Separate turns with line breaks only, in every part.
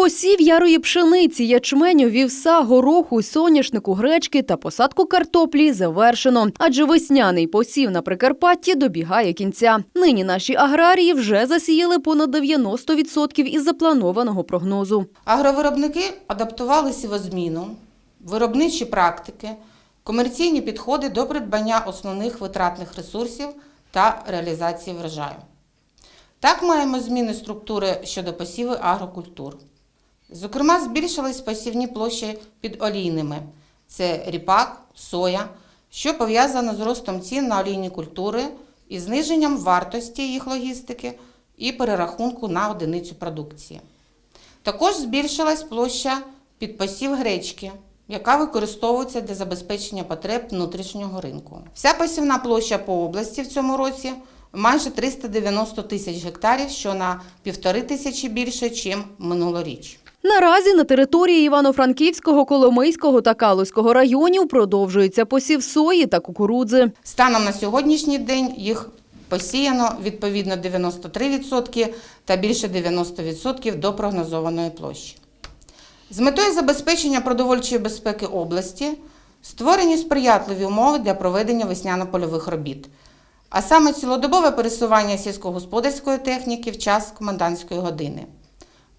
Посів ярої пшениці, ячменю, вівса, гороху, соняшнику, гречки та посадку картоплі завершено. Адже весняний посів на Прикарпатті добігає кінця. Нині наші аграрії вже засіяли понад 90% із запланованого прогнозу.
Агровиробники адаптували сівозміну, виробничі практики, комерційні підходи до придбання основних витратних ресурсів та реалізації врожаю. Так маємо зміни структури щодо посіви агрокультур. Зокрема, збільшились посівні площі під олійними це ріпак, соя, що пов'язано з ростом цін на олійні культури і зниженням вартості їх логістики і перерахунку на одиницю продукції. Також збільшилась площа під посів гречки, яка використовується для забезпечення потреб внутрішнього ринку. Вся посівна площа по області в цьому році майже 390 тисяч гектарів, що на півтори тисячі більше, ніж минулоріч.
Наразі на території Івано-Франківського, Коломийського та Калузького районів продовжується посів сої та кукурудзи.
Станом на сьогоднішній день їх посіяно відповідно 93% та більше 90% до прогнозованої площі. З метою забезпечення продовольчої безпеки області створені сприятливі умови для проведення весняно-польових робіт, а саме цілодобове пересування сільськогосподарської техніки в час комендантської години.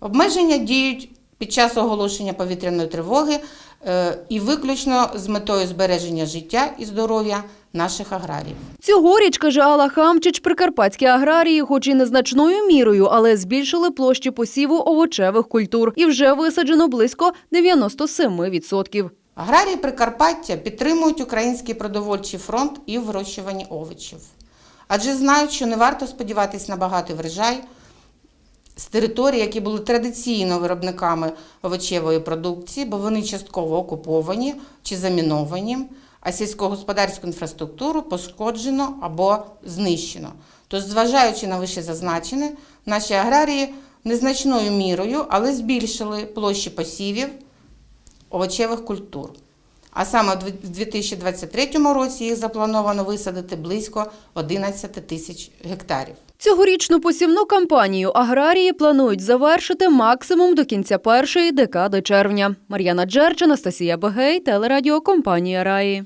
Обмеження діють під час оголошення повітряної тривоги е, і виключно з метою збереження життя і здоров'я наших аграріїв.
Цьогоріч, каже Алла Хамчич, прикарпатські аграрії, хоч і незначною мірою, але збільшили площі посіву овочевих культур і вже висаджено близько 97%.
Аграрії Прикарпаття підтримують український продовольчий фронт і в вирощуванні овочів, адже знають, що не варто сподіватись на багатий врожай з територій, які були традиційно виробниками овочевої продукції, бо вони частково окуповані чи заміновані, а сільськогосподарську інфраструктуру пошкоджено або знищено. Тож, зважаючи на вище зазначене, наші аграрії незначною мірою, але збільшили площі посівів овочевих культур. А саме в 2023 році їх заплановано висадити близько 11 тисяч гектарів.
Цьогорічну посівну кампанію аграрії планують завершити максимум до кінця першої декади червня. Мар'яна Джерч, Анастасія Бегей, телерадіокомпанія Раї.